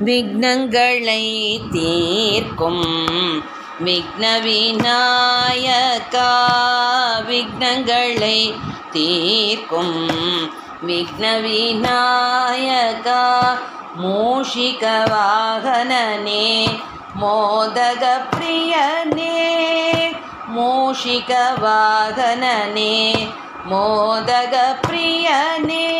விக்னங்களை தீர்க்கும். விக்ன விநாயகா விக்னங்களை தீர்க்கும். விக்ன விநாயகா மூஷிக வாகனனே மோதக பிரியனே மூஷிக வாகனனே மோதக பிரியனே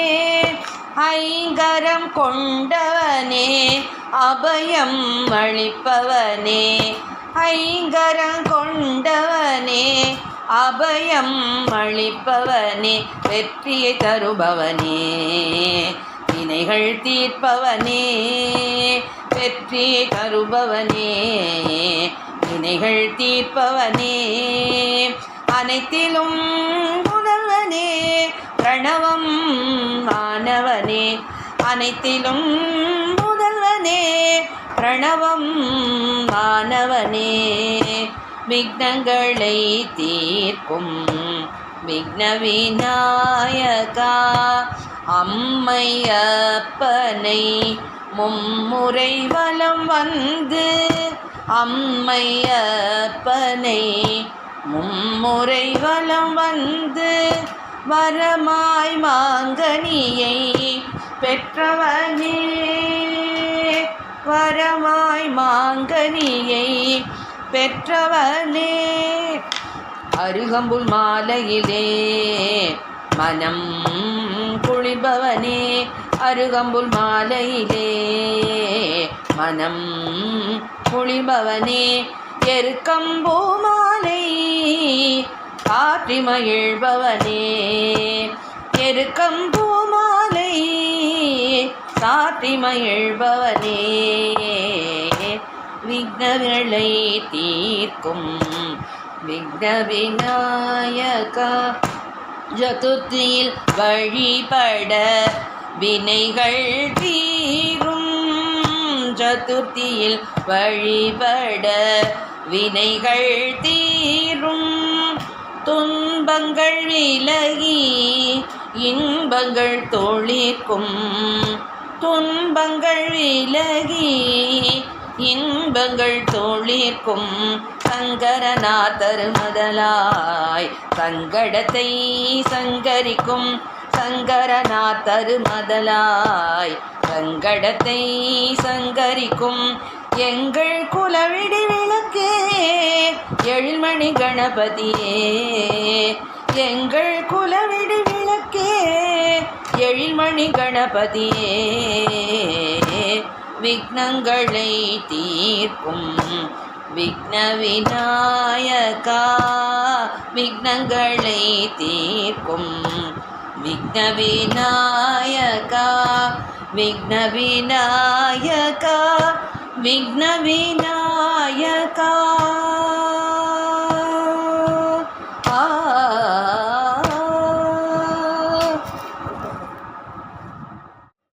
ஐங்கரம் கொண்டவனே அபயம் அளிப்பவனே. ஐங்கரம் கொண்டவனே அபயம் அளிப்பவனே. வெற்றியை தருபவனே வினைகள் தீர்ப்பவனே. வெற்றியை தருபவனே வினைகள் தீர்ப்பவனே. அனைத்திலும் முதல்வனே பிரணவம் மாணவனே அனைத்திலும் முதல்வனே பிரணவம் மாணவனே. விக்னங்களை தீர்க்கும் விக்ன விநாயகா அம்மையப்பனை மும்முறை வலம் வந்து அம்மையப்பனை மும்முறை வலம் வந்து வரமாய் மாங்கனியை பெற்றவனே. வரமாய் மாங்கனியை பெற்றவனே. அருகம்புல் மாலையிலே மனம் குளிபவனே அருகம்புல் மாலையிலே மனம் குளிபவனே எருக்கம்பூ மாலை காற்றி மகிழ்பவனே எருக்கம்பூ மாலை காற்றி மகிழ்பவனே விக்னங்களை தீர்க்கும் விக்ன விநாயகா சதுர்த்தியில் வழிபட வினைகள் தீரும். சதுர்த்தியில் வழிபட வினைகள் தீரும். துன்பங்கள் விலகி இன்பங்கள் தொழிற்கும் துன்பங்கள் விலகி இன்பங்கள் தொழிற்கும் சங்கரநாதர் முதலாய் சங்கடத்தை சங்கரிக்கும். சங்கரநாதர் முதலாய் சங்கடத்தை சங்கரிக்கும். எங்கள் குலவிடி விளக்கே எழில்மணி கணபதியே எங்கள் குலவிடி விளக்கே எழில்மணி கணபதியே விக்னங்களை தீர்க்கும் விக்ன விநாயகா விக்னங்களை தீர்க்கும் விக்ன விநாயகா விக்ன விநாயகா விக்ன விநாயகா.